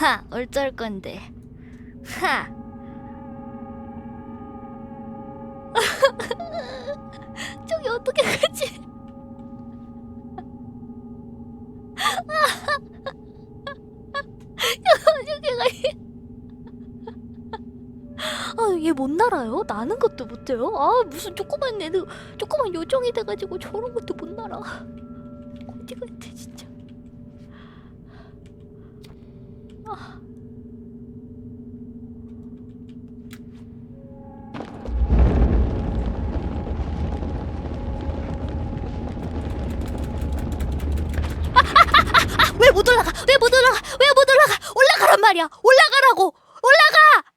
하, 어쩔 건데. 하. 저기 어떻게 가지? 저기 가. 아, 얘 못 날아요? 나는 것도 못해요? 아, 무슨 조그만 애는 조그만 요정이 돼가지고 저런 것도 못 날아. 어디 같아, 진짜. 아. 왜 못 올라가? 왜 못 올라가? 왜 못 올라가? 올라가란 말이야. 올라가라고. 올라가.